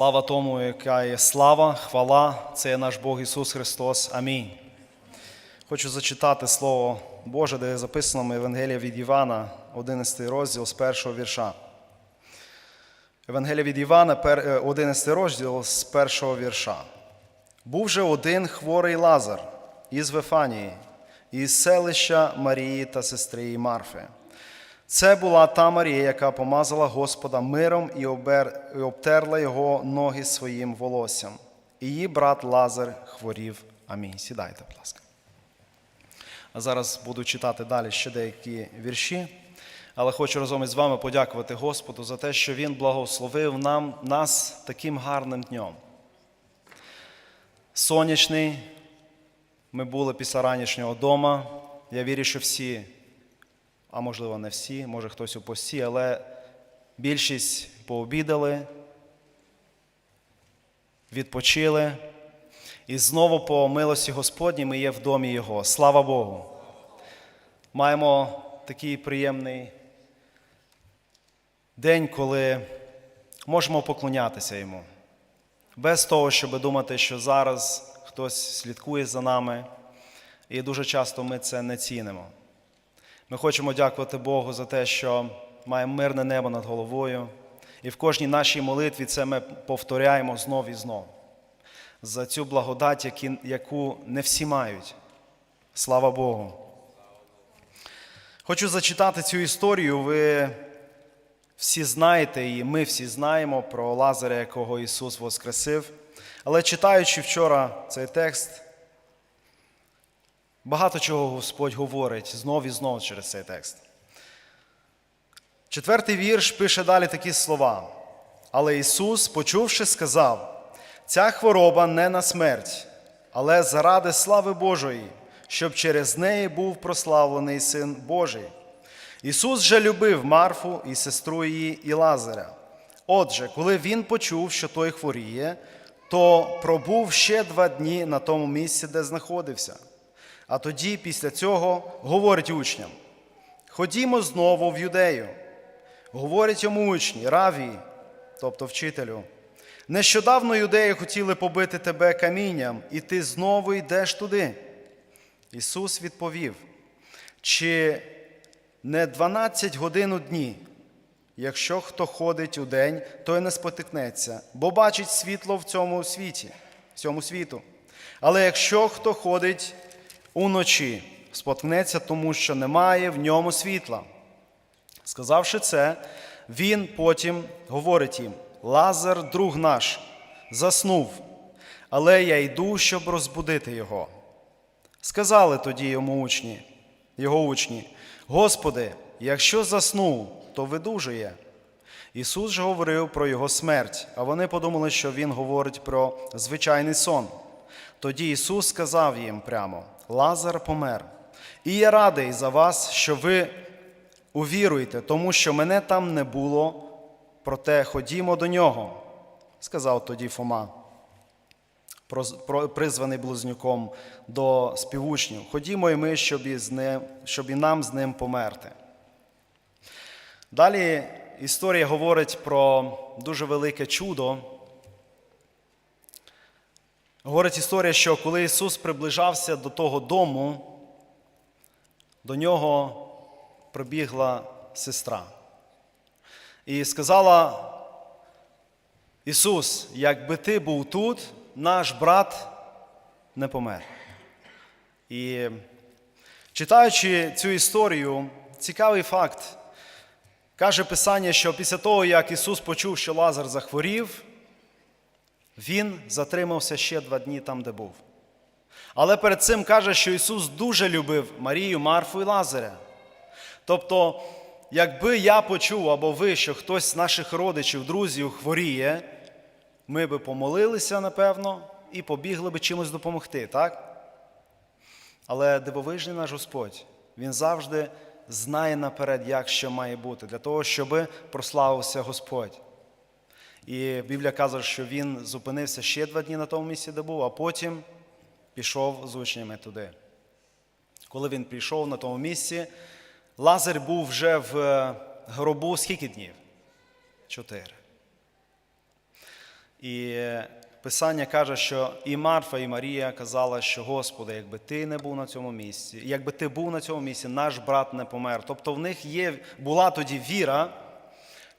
Слава тому, яка є слава, хвала, це є наш Бог Ісус Христос. Амінь. Хочу зачитати Слово Боже, де записано Євангелія від Івана, 11 розділ з першого вірша. Євангелія від Івана, е, 11 розділ з першого вірша. Був же один хворий Лазар із Вефанії, із селища Марії та сестри Марфи. Це була та Марія, яка помазала Господа миром і обтерла його ноги своїм волоссям. Її брат Лазар хворів. Амінь. Сідайте, будь ласка. А зараз буду читати далі ще деякі вірші, але хочу разом із вами подякувати Господу за те, що Він благословив нам, нас таким гарним днем. Сонячний, ми були після ранішнього дома. Я вірю, що всі а можливо не всі, може хтось у пості, але більшість пообідали, відпочили. І знову по милості Господній ми є в домі Його. Слава Богу! Маємо такий приємний день, коли можемо поклонятися Йому. Без того, щоб думати, що зараз хтось слідкує за нами, і дуже часто ми це не цінимо. Ми хочемо дякувати Богу за те, що маємо мирне небо над головою. І в кожній нашій молитві це ми повторяємо знов і знов. За цю благодать, яку не всі мають. Слава Богу. Хочу зачитати цю історію. Ви всі знаєте, і ми всі знаємо про Лазаря, якого Ісус воскресив. Але читаючи вчора цей текст, Багато чого Господь говорить знов і знов через цей текст. Четвертий вірш пише далі такі слова. Але Ісус, почувши, сказав: ця хвороба не на смерть, але заради слави Божої, щоб через неї був прославлений Син Божий. Ісус же любив Марфу і сестру її і Лазаря. Отже, коли він почув, що той хворіє, то пробув ще два дні на тому місці, де знаходився. А тоді, після цього, говорить учням: ходімо знову в юдею. Говорять йому учні, раві, тобто вчителю. Нещодавно юдеї хотіли побити тебе камінням, і ти знову йдеш туди. Ісус відповів: чи не 12 годин у дні, якщо хто ходить у день, той не спотикнеться, бо бачить світло в цьому світі, в цьому світу. Але якщо хто ходить уночі, споткнеться, тому що немає в ньому світла. Сказавши це, він потім говорить їм: Лазар, друг наш, заснув, але я йду, щоб розбудити його. Сказали тоді йому учні, його учні: Господи, якщо заснув, то видужує. Ісус же говорив про його смерть, а вони подумали, що Він говорить про звичайний сон. Тоді Ісус сказав їм прямо: Лазар помер. І я радий за вас, що ви увіруєте, тому що мене там не було, проте ходімо до нього, сказав тоді Фома, призваний близнюком до співучнів. Ходімо і ми, щоб і, з ним, щоб і нам з ним померти. Далі історія говорить про дуже велике чудо. Говорить історія, що коли Ісус приближався до того дому, до нього прибігла сестра. І сказала: Ісус, якби ти був тут, наш брат не помер. І читаючи цю історію, цікавий факт. Каже Писання, що після того, як Ісус почув, що Лазар захворів, він затримався ще два дні там, де був. Але перед цим каже, що Ісус дуже любив Марію, Марфу і Лазаря. Тобто, якби я почув або ви, що хтось з наших родичів, друзів хворіє, ми би помолилися, напевно, і побігли би чимось допомогти, так? Але дивовижний наш Господь, Він завжди знає наперед, як що має бути, для того, щоб прославився Господь. І Біблія каже, що він зупинився ще два дні на тому місці, де був, а потім пішов з учнями туди. Коли він прийшов на тому місці, Лазар був вже в гробу скільки днів? Чотири. І Писання каже, що і Марфа, і Марія казала, що Господи, якби ти не був на цьому місці, якби ти був на цьому місці, наш брат не помер. Тобто в них є, була тоді віра,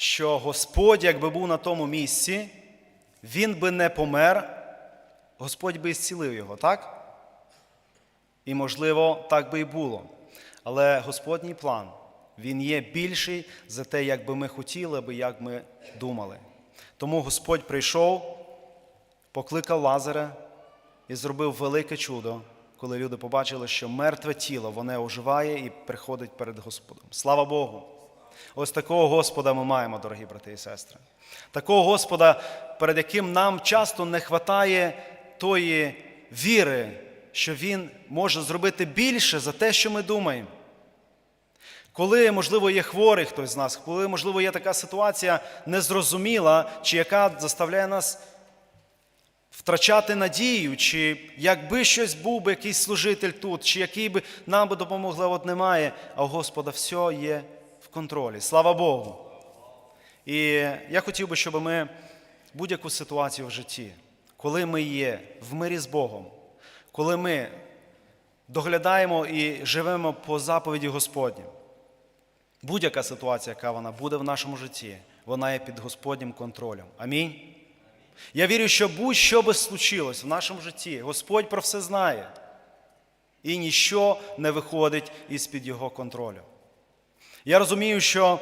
що Господь, якби був на тому місці, він би не помер, Господь би зцілив його, так? І, можливо, так би і було. Але Господній план, він є більший за те, як би ми хотіли, би, як ми думали. Тому Господь прийшов, покликав Лазаря і зробив велике чудо, коли люди побачили, що мертве тіло воно оживає і приходить перед Господом. Слава Богу! Ось такого Господа ми маємо, дорогі брати і сестри. Такого Господа, перед яким нам часто не вистачає тої віри, що Він може зробити більше за те, що ми думаємо. Коли, можливо, є хворий хтось з нас, коли, можливо, є така ситуація незрозуміла, чи яка заставляє нас втрачати надію, чи якби щось був би якийсь служитель тут, чи який би нам би допомогли, от немає, а у Господа все є в контролі. Слава Богу. І я хотів би, щоб ми будь-яку ситуацію в житті, коли ми є в мирі з Богом, коли ми доглядаємо і живемо по заповіді Господнім, будь-яка ситуація, яка вона буде в нашому житті, вона є під Господнім контролем. Амінь. Я вірю, що будь-що би случилось в нашому житті, Господь про все знає. І ніщо не виходить із-під Його контролю. Я розумію, що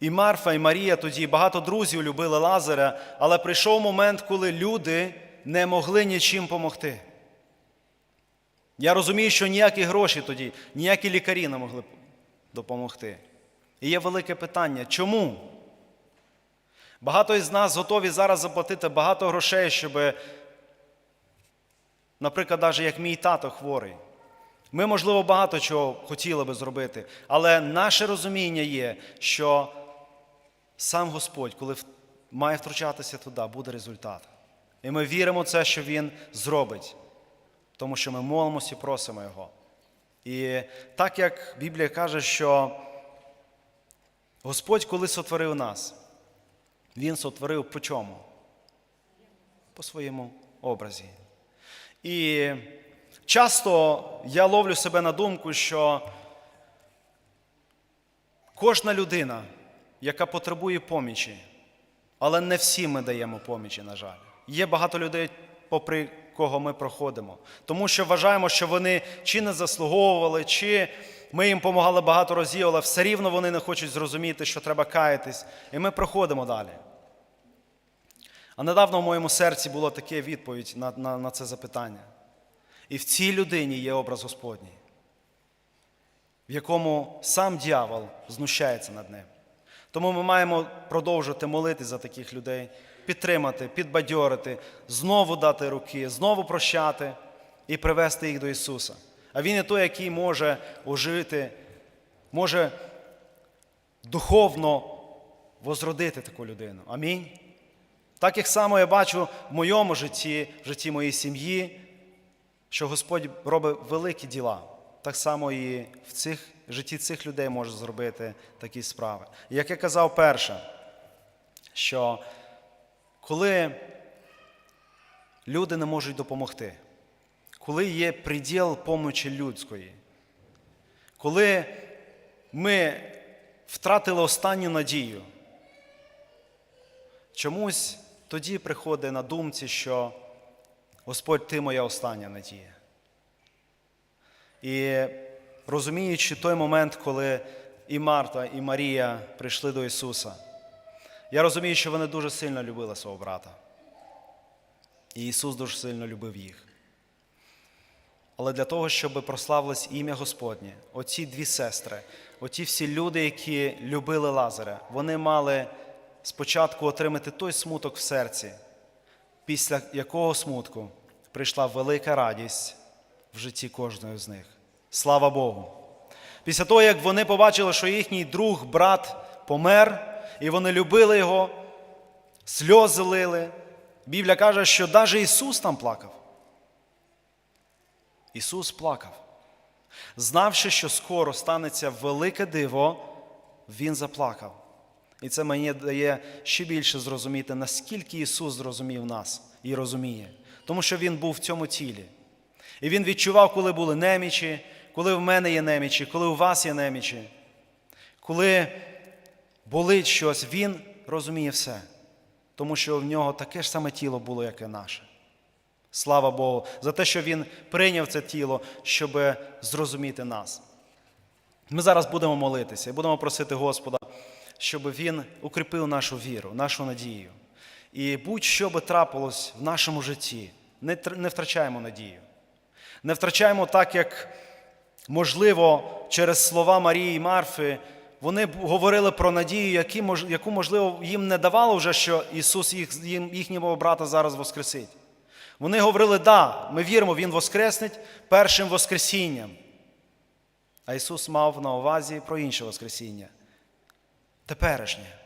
і Марфа, і Марія тоді багато друзів любили Лазаря, але прийшов момент, коли люди не могли нічим помогти. Я розумію, що ніякі гроші тоді, ніякі лікарі не могли допомогти. І є велике питання, чому? Багато із нас готові зараз заплатити багато грошей, щоб, наприклад, навіть як мій тато хворий. Ми, можливо, багато чого хотіли би зробити, але наше розуміння є, що сам Господь, коли має втручатися туди, буде результат. І ми віримо в це, що Він зробить, тому що ми молимося і просимо Його. І так як Біблія каже, що Господь, коли сотворив нас, Він сотворив по чому? По своєму образі. І часто я ловлю себе на думку, що кожна людина, яка потребує помічі, але не всі ми даємо помічі, на жаль. Є багато людей, попри кого ми проходимо, тому що вважаємо, що вони чи не заслуговували, чи ми їм допомагали багато разів, але все рівно вони не хочуть зрозуміти, що треба каятись, і ми проходимо далі. А недавно в моєму серці була така відповідь на, на, на це запитання. І в цій людині є образ Господній, в якому сам дьявол знущається над ним. Тому ми маємо продовжувати молити за таких людей, підтримати, підбадьорити, знову дати руки, знову прощати і привести їх до Ісуса. А Він є той, який може ожити, може духовно возродити таку людину. Амінь. Так як само я бачу в моєму житті, в житті моєї сім'ї, що Господь робить великі діла. Так само і в цих, житті цих людей може зробити такі справи. Як я казав перше, що коли люди не можуть допомогти, коли є приділ помочі людської, коли ми втратили останню надію, чомусь тоді приходить на думці, що Господь, ти моя остання надія. І розуміючи той момент, коли і Марта, і Марія прийшли до Ісуса, я розумію, що вони дуже сильно любили свого брата. І Ісус дуже сильно любив їх. Але для того, щоб прославилось ім'я Господнє, оці дві сестри, оті всі люди, які любили Лазаря, вони мали спочатку отримати той смуток в серці, після якого смутку прийшла велика радість в житті кожної з них. Слава Богу! Після того, як вони побачили, що їхній друг, брат помер, і вони любили його, сльози лили. Біблія каже, що навіть Ісус там плакав. Ісус плакав. Знавши, що скоро станеться велике диво, Він заплакав. І це мені дає ще більше зрозуміти, наскільки Ісус зрозумів нас і розуміє. Тому що Він був в цьому тілі. І Він відчував, коли були немічі, коли в мене є немічі, коли у вас є немічі, коли болить щось, Він розуміє все. Тому що в нього таке ж саме тіло було, як і наше. Слава Богу, за те, що Він прийняв це тіло, щоб зрозуміти нас. Ми зараз будемо молитися і будемо просити Господа, щоб Він укріпив нашу віру, нашу надію. І будь-що би трапилось в нашому житті, не не втрачаємо надію. Не втрачаємо так, як, можливо, через слова Марії і Марфи, вони говорили про надію, яку, можливо, їм не давало вже, що Ісус їх, їхнього брата зараз воскресить. Вони говорили, да, ми віримо, Він воскреснеть першим Воскресінням. А Ісус мав на увазі про інше Воскресіння. Теперішнє.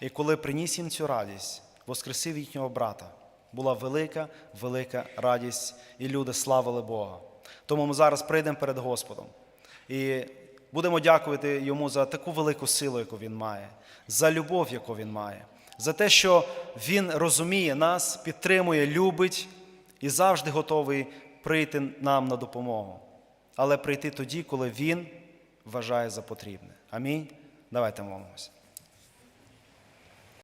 І коли приніс їм цю радість, воскресив їхнього брата, була велика, велика радість, і люди славили Бога. Тому ми зараз прийдемо перед Господом і будемо дякувати Йому за таку велику силу, яку Він має, за любов, яку Він має, за те, що Він розуміє нас, підтримує, любить і завжди готовий прийти нам на допомогу. Але прийти тоді, коли Він вважає за потрібне. Амінь. Давайте молимося.